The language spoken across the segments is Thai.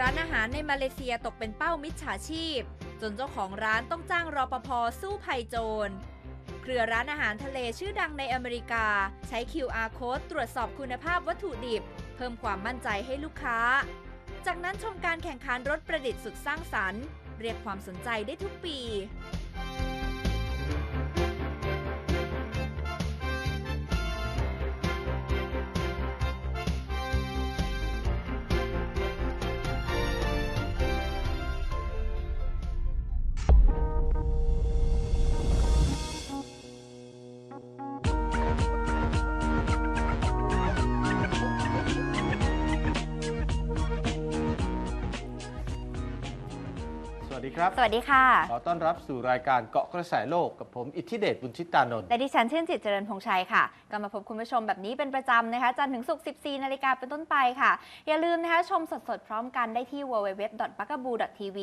ร้านอาหารในมาเลเซียตกเป็นเป้ามิจฉาชีพ จนเจ้าของร้านต้องจ้างรอปภสู้ภัยโจร เครือร้านอาหารทะเลชื่อดังในอเมริกา ใช้ QR code ตรวจสอบคุณภาพวัตถุดิบ เพิ่มความมั่นใจให้ลูกค้า จากนั้นชมการแข่งขันรถประดิษฐ์สุดสร้างสรรค์ เรียกความสนใจได้ทุกปี วัสดีครับ สวัสดีค่ะ ขอต้อนรับสู่รายการเกาะกระแสโลกกับผมอิทธิเดชบุญชิตานนท์และดิฉันชื่นจิตเจริญพงษ์ชัยค่ะ ก็มาพบคุณผู้ชมแบบนี้เป็นประจำนะคะ จันทร์ถึงศุกร์ 14 นาฬิกาเป็นต้นไปค่ะ อย่าลืมนะคะชมสดๆ พร้อมกันได้ที่ www.bagabu.tv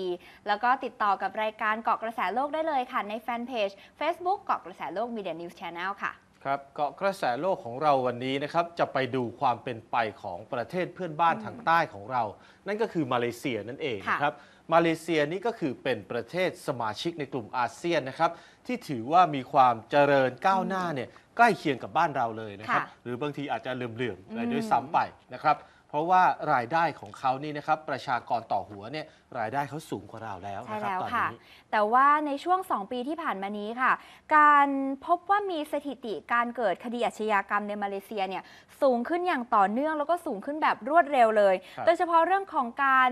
แล้วก็ติดต่อกับรายการเกาะกระแสโลกได้เลยค่ะ ในแฟนเพจ Facebook เกาะกระแสโลก Media News Channel ค่ะครับเกาะกระแสโลกของเราวันนี้นะครับจะไปดูความเป็นไปของประเทศเพื่อนบ้านทางใต้ของเรา นั่นก็คือมาเลเซียนั่นเองค่ะนะครับ มาเลเซียนี่ก็คือเป็นประเทศสมาชิกในกลุ่มอาเซียนนะครับ ที่ถือว่ามีความเจริญก้าวหน้าเนี่ยใกล้เคียงกับบ้านเราเลยนะครับ ค่ะหรือบางทีอาจจะเหลื่อมๆอะไรอืมด้วยซ้ำไปนะครับ เพราะว่ารายได้ของเขานี่นะครับประชากรต่อหัวเนี่ยรายได้เขาสูงกว่าเราแล้วใช่นะครับแล้วตอนค่ะ นี้ แต่ว่าในช่วง 2 ปีที่ผ่านมานี้ค่ะ การพบว่ามีสถิติการเกิดคดีอาชญากรรมในมาเลเซียเนี่ยสูงขึ้นอย่างต่อเนื่องแล้วก็สูงขึ้นแบบรวดเร็วเลย ครับ โดยเฉพาะเรื่องของการ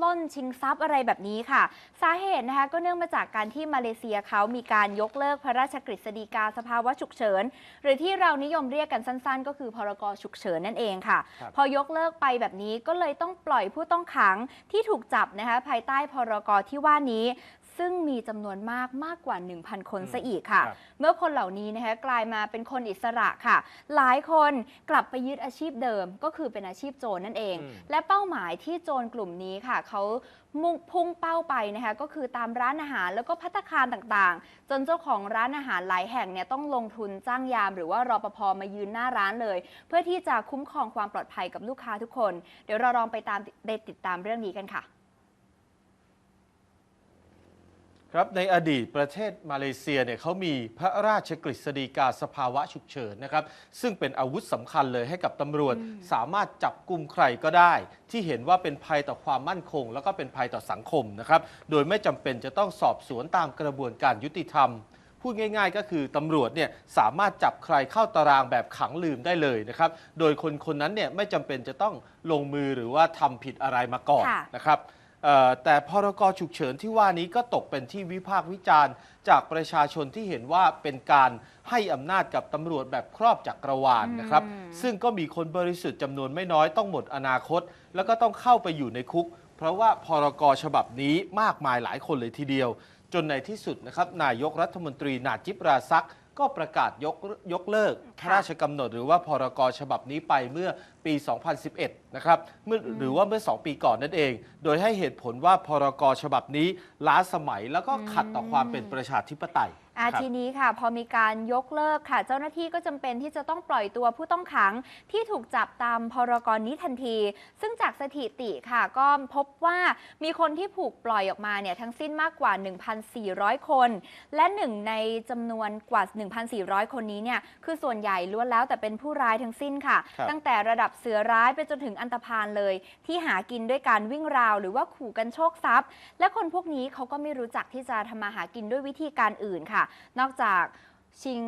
ปล้นชิงทรัพย์อะไรแบบนี้ค่ะ สาเหตุนะคะก็เนื่องมาจากการที่มาเลเซียเขามีการยกเลิกพระราชกฤษฎีกาสภาวะฉุกเฉิน หรือที่เรานิยมเรียกกันสั้นๆ ก็คือพรกฉุกเฉินนั่นเองค่ะครับพอยกเลิกไปแบบนี้ก็เลยต้องปล่อยผู้ต้องขังที่ถูกจับนะคะภายใต้พรกที่ว่านี้ ซึ่งมีจำนวนมากมากกว่า 1,000 คนซะอีกค่ะ ครับเมื่อคนเหล่านี้นะคะกลายมาเป็นคนอิสระค่ะ หลายคนกลับไปยึดอาชีพเดิมก็คือเป็นอาชีพโจรนั่นเอง อืม และเป้าหมายที่โจรกลุ่มนี้ค่ะเขามุ่งพุ่งเป้าไปนะคะก็คือตามร้านอาหารแล้วก็พัตตาคารต่างๆ จนเจ้าของร้านอาหารหลายแห่งเนี่ยต้องลงทุนจ้างยาม หรือว่ารปภมายืนหน้าร้านเลย เพื่อที่จะคุ้มครองความปลอดภัยกับลูกค้าทุกคน เดี๋ยวเราลองไปตามไปติดตามเรื่องนี้กันค่ะ ครับในอดีตประเทศมาเลเซียเนี่ยเขามีพระราชกฤษฎีกาสภาวะฉุกเฉินนะครับ ซึ่งเป็นอาวุธสำคัญเลยให้กับตำรวจ สามารถจับกลุ่มใครก็ได้ ที่เห็นว่าเป็นภัยต่อความมั่นคง แล้วก็เป็นภัยต่อสังคมนะครับ โดยไม่จำเป็นจะต้องสอบสวนตามกระบวนการยุติธรรมพูดง่าย ๆ ก็คือตำรวจเนี่ยสามารถจับใครเข้าตารางแบบขังลืมได้เลยนะครับ โดยคนคนนั้นเนี่ยไม่จำเป็นจะต้องลงมือหรือว่าทำผิดอะไรมาก่อนค่ะนะครับเอ่อ แต่พรกฉุกเฉินที่ว่านี้ก็ตกเป็นที่วิพากษ์วิจารณ์ จากประชาชนที่เห็นว่าเป็นการให้อำนาจกับตำรวจแบบครอบจักรวาลนะครับอืมซึ่งก็มีคนบริสุทธิ์จำนวนไม่น้อยต้องหมดอนาคต แล้วก็ต้องเข้าไปอยู่ในคุก เพราะว่าพรกฉบับนี้มากมายหลายคนเลยทีเดียว จนในที่สุดนะครับนายกรัฐมนตรีนาจิปราซัก ก็ประกาศยกยกเลิกพระราชกำหนดหรือว่าพรกฉบับนี้ไปเมื่อปี 2011 นะครับเมื่อหรือว่าเมื่อ 2 ปีก่อนนั่นเอง โดยให้เหตุผลว่าพรกฉบับนี้ล้าสมัยแล้วก็ขัดต่อความเป็นประชาธิปไตย อาครับทีนี้ค่ะ พอมีการยกเลิกค่ะ เจ้าหน้าที่ก็จำเป็นที่จะต้องปล่อยตัวผู้ต้องขังที่ถูกจับตามพรกรนี้ทันที ซึ่งจากสถิติค่ะ ก็พบว่ามีคนที่ถูกปล่อยออกมาเนี่ยทั้งสิ้นมากกว่า 1,400 คน และหนึ่งในจำนวนกว่า 1,400 คนนี้เนี่ยคือส่วนใหญ่ล้วนแล้วแต่เป็นผู้ร้ายทั้งสิ้นค่ะครับตั้งแต่ระดับเสือร้ายไปจนถึงอันตพาลเลย ที่หากินด้วยการวิ่งราว หรือว่าขู่กันโชคทรัพย์ และคนพวกนี้เขาก็ไม่รู้จักที่จะทำมาหากินด้วยวิธีการอื่นค่ะนอกจากชิง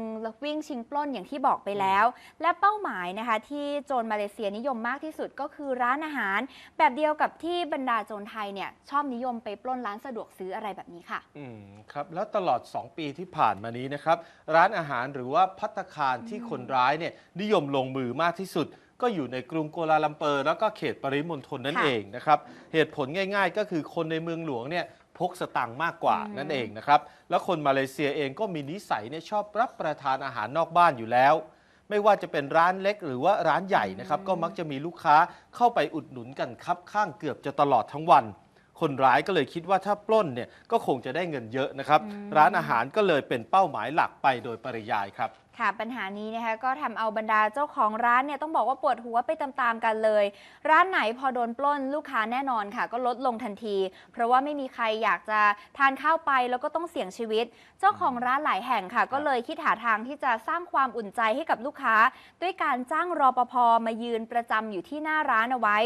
วิ่งชิงปล้นอย่างที่บอกไปแล้ว และเป้าหมายนะคะ ที่โจรมาเลเซียนิยมมากที่สุดก็คือร้านอาหาร แบบเดียวกับที่บรรดาโจรไทยเนี่ยชอบนิยมไปปล้นร้านสะดวกซื้ออะไรแบบนี้ค่ะ อืมครับแล้วตลอด 2 ปีที่ผ่านมานี้นะครับ ร้านอาหารหรือว่าพัตตาคารที่คนร้ายเนี่ยนิยมลงมือมากที่สุด ก็อยู่ในกรุงกัวลาลัมเปอร์ แล้วก็เขตปริมณฑลนั่นค่ะ เองนะครับเหตุผลง่าย ๆ ก็คือคนในเมืองหลวงเนี่ย พกสตังค์มากกว่าอืมนั่นเองนะครับ แล้วคนมาเลเซียเองก็มีนิสัยเนี่ยชอบรับประทานอาหารนอกบ้านอยู่แล้ว ไม่ว่าจะเป็นร้านเล็กหรือว่าร้านใหญ่นะครับก็มักจะมีลูกค้าเข้าไปอุดหนุนกันครับข้างเกือบจะตลอดทั้งวัน คนร้ายก็เลยคิดว่าถ้าปล้นเนี่ยก็คงจะได้เงินเยอะนะครับอืมร้านอาหารก็เลยเป็นเป้าหมายหลักไปโดยปริยายครับ ค่ะปัญหานี้นะคะก็ทำเอาบรรดาเจ้าของร้านเนี่ยต้องบอกว่าปวดหัวไปตามๆกันเลย ร้านไหนพอโดนปล้นลูกค้าแน่นอนค่ะ ก็ลดลงทันที เพราะว่าไม่มีใครอยากจะทานข้าวไปแล้วก็ต้องเสี่ยงชีวิต เจ้าของร้านหลายแห่งค่ะ ก็เลยคิดหาทางที่จะสร้างความอุ่นใจให้กับลูกค้า ด้วยการจ้างรอปภมายืนประจำอยู่ที่หน้าร้านเอาไว้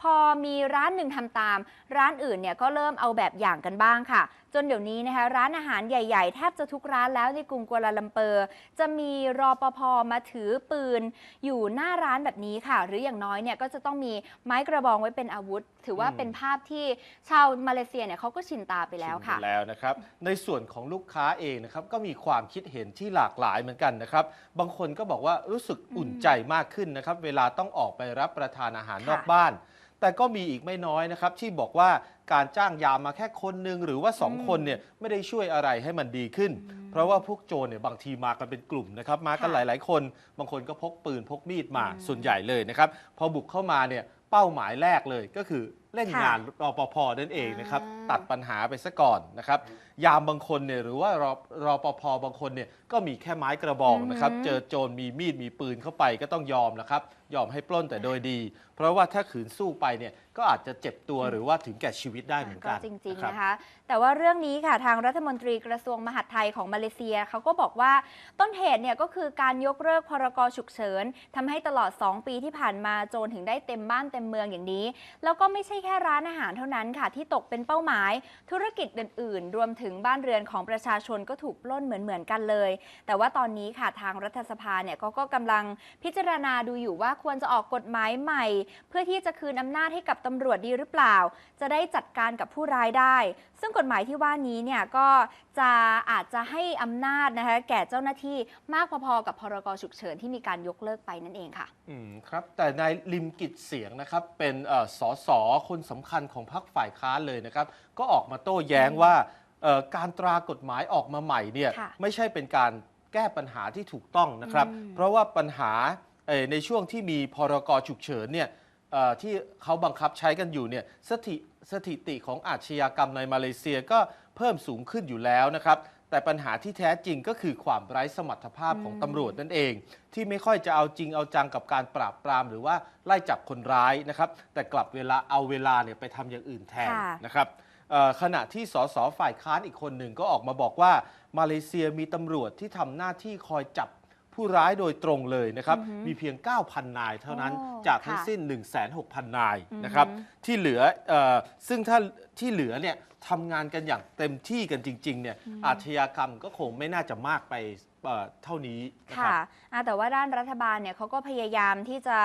พอมีร้านหนึ่งทำตาม ร้านอื่นเนี่ยก็เริ่มเอาแบบอย่างกันบ้างค่ะจนเดี๋ยวนี้นะคะร้านอาหารใหญ่ ๆ แทบจะทุกร้านแล้วในกรุงกัวลาลัมเปอร์ จะมีรอปภมาถือปืน อยู่หน้าร้านแบบนี้ค่ะ หรืออย่างน้อยเนี่ยก็จะต้องมีไม้กระบองไว้เป็นอาวุธ ถือว่าอืมเป็นภาพที่ชาวมาเลเซียเนี่ยเขาก็ชินตาไปแล้วค่ะชินไปแล้วนะครับ ในส่วนของลูกค้าเองนะครับก็มีความคิดเห็นที่หลากหลายเหมือนกันนะครับ บางคนก็บอกว่ารู้สึกอุ่นใจมากขึ้นนะครับ เวลาต้องออกไปรับประทานอาหารค่ะนอกบ้าน แต่ก็มีอีกไม่น้อยนะครับ ที่บอกว่าการจ้างยามมาแค่คนหนึ่งหรือว่าสองอืมคนเนี่ยไม่ได้ช่วยอะไรให้มันดีขึ้น เพราะว่าพวกโจรเนี่ยบางทีมากันเป็นกลุ่มนะครับมากันหค่ะลาย ๆ คน บางคนก็พกปืนพกมีดมาอืมส่วนใหญ่เลยนะครับพอบุกเข้ามาเนี่ยเป้าหมายแรกเลยก็คือเล่นค่ะงานรปภนั่นเองนะครับอ่า ตัดปัญหาไปซะก่อนนะครับ ยามบางคนเนี่ยหรือว่ารอรอปภบางคนเนี่ยก็มีแค่ไม้กระบอกนะครับอือหือเจอโจรมีมีดมีปืนเข้าไปก็ต้องยอมนะครับ ยอมให้ปล้นแต่โดยดี เพราะว่าถ้าขืนสู้ไปเนี่ยก็อาจจะเจ็บตัวหรือว่าถึงแก่ชีวิตได้เหมือนก็กันจริงนะๆครับนะคะ แต่ว่าเรื่องนี้ค่ะทางรัฐมนตรีกระทรวงมหาดไทยของมาเลเซียเขาก็บอกว่าต้นเหตุเนี่ยก็คือการยกเลิกพรกฉุกเฉินทำให้ตลอด 2 ปีที่ผ่านมาโจรถึงได้เต็มบ้านเต็มเมืองอย่างนี้ แล้วก็ไม่ใช่แค่ร้านอาหารเท่านั้นค่ะที่ตกเป็นเป้าหมายธุรกิจอื่น ๆ รวมถึงบ้านเรือนของประชาชนก็ถูกปล้นเหมือน ๆ กันเลย แต่ว่าตอนนี้ค่ะทางรัฐสภาเนี่ยก็ก็กำลังพิจารณาดูอยู่ว่าควรจะออกกฎหมายใหม่ เพื่อที่จะคืนอำนาจให้กับตำรวจดีหรือเปล่า จะได้จัดการกับผู้ร้ายได้ ซึ่งกฎหมายที่ว่านี้เนี่ยก็จะอาจจะให้อำนาจนะคะแก่เจ้าหน้าที่มากพอๆกับพรกฉุกเฉินที่มีการยกเลิกไปนั่นเองค่ะ อืมครับ แต่นายลิมกิจเสียงนะครับ เป็นเอ่อสสคนสำคัญของพรรคฝ่ายค้านเลยนะครับ ก็ออกมาโต้แย้งว่าเอ่อการตรากฎหมายออกมาใหม่เนี่ยค่ะไม่ใช่เป็นการแก้ปัญหาที่ถูกต้องนะครับอืมเพราะว่าปัญหาเอ่อในช่วงที่มีพรกฉุกเฉินเนี่ยเอ่อที่เขาบังคับใช้กันอยู่เนี่ยสถิสถิติของอาชญากรรมในมาเลเซียก็เพิ่มสูงขึ้นอยู่แล้วนะครับ แต่ปัญหาที่แท้จริงก็คือความไร้สมรรถภาพของอืมตำรวจนั่นเอง ที่ไม่ค่อยจะเอาจริงเอาจังกับการปราบปราม หรือว่าไล่จับคนร้ายนะครับ แต่กลับเวลาเอาเวลาเนี่ยไปทำอย่างอื่นแทนค่ะนะครับเอ่อ ขณะที่สสฝ่ายค้านอีกคนหนึ่งก็ออกมาบอกว่ามาเลเซียมีตำรวจที่ทำหน้าที่คอยจับผู้ร้ายโดยตรงเลยนะครับอือหือมีเพียง 9,000 นายเท่านั้นโอ้จากทั้งค่ะสิ้น 16,000 นายนะครับอือหือที่เหลือเออซึ่งถ้าที่เหลือเนี่ย ทำงานกันอย่างเต็มที่กันจริงๆเนี่ยอาชญากรรมก็คงไม่น่าจะมากไปเอ่อเท่านี้นะคค่ะรับอ่าแต่ว่าด้านรัฐบาลเนี่ยเขาก็พยายามที่จะ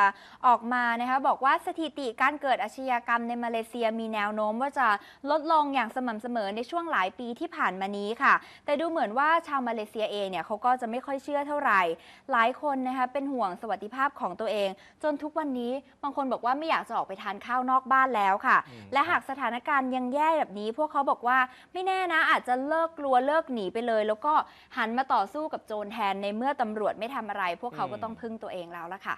ออกมานะคะบอกว่าสถิติการเกิดอาชญากรรมในมาเลเซียมีแนวโน้มว่าจะลดลงอย่างสม่ำเสมอในช่วงหลายปีที่ผ่านมานี้ค่ะ แต่ดูเหมือนว่าชาวมาเลเซียเองเนี่ยเขาก็จะไม่ค่อยเชื่อเท่าไหร่ หลายคนนะคะเป็นห่วงสวัสดิภาพของตัวเอง จนทุกวันนี้บางคนบอกว่าไม่อยากจะออกไปทานข้าวนอกบ้านแล้วค่ะอืมและหากสถานการณ์ยังแย่แบบนี้พวกเขาบอกว่าไม่แน่นะอาจจะเลิกกลัวเลิกหนีไปเลย แล้วก็หันมาต่อสู้กับโจรแทนในเมื่อตำรวจไม่ทำอะไร พวกเขาก็ต้องพึ่งตัวเองแล้วละค่ะ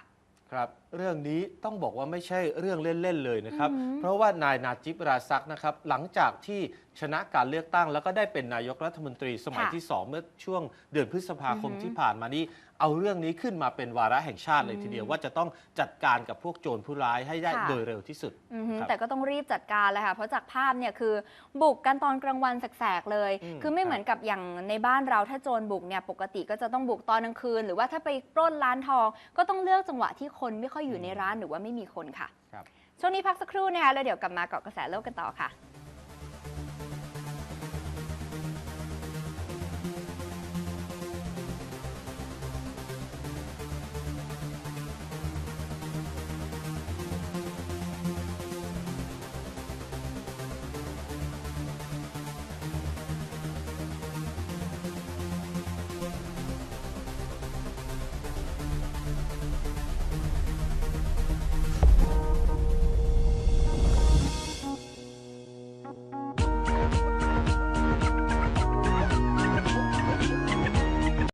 ครับเรื่องนี้ต้องบอกว่าไม่ใช่เรื่องเล่น ๆ เลยนะครับ อือหือ เพราะว่านายนาจิบราซักนะครับ หลังจากที่ ชนะการเลือกตั้ง แล้วก็ได้เป็นนายกรัฐมนตรีสมัยค่ะที่ 2 เมื่อช่วงเดือนพฤษภาคมอือหือที่ผ่านมานี้ เอาเรื่องนี้ขึ้นมาเป็นวาระแห่งชาติเลยอืมทีเดียวว่าจะต้องจัดการกับพวกโจรผู้ร้ายให้ได้ค่ะ โดยเร็วที่สุด อือฮึครับแต่ก็ต้องรีบจัดการเลยค่ะ เพราะจากภาพเนี่ยคือบุกกันตอนกลางวันแสกๆเลย อืมคือไม่ครับเหมือนกับอย่างในบ้านเราถ้าโจรบุกเนี่ยปกติก็จะต้องบุกตอนกลางคืน หรือว่าถ้าไปปล้นร้านทอง ก็ต้องเลือกจังหวะที่คนไม่ค่อยอยู่ในร้านหรือว่าไม่มีคนค่ะ ครับ ช่วงนี้พักสักครู่นะคะแล้วเดี๋ยวกลับมาเกาะกระแสโลกกันต่อค่ะ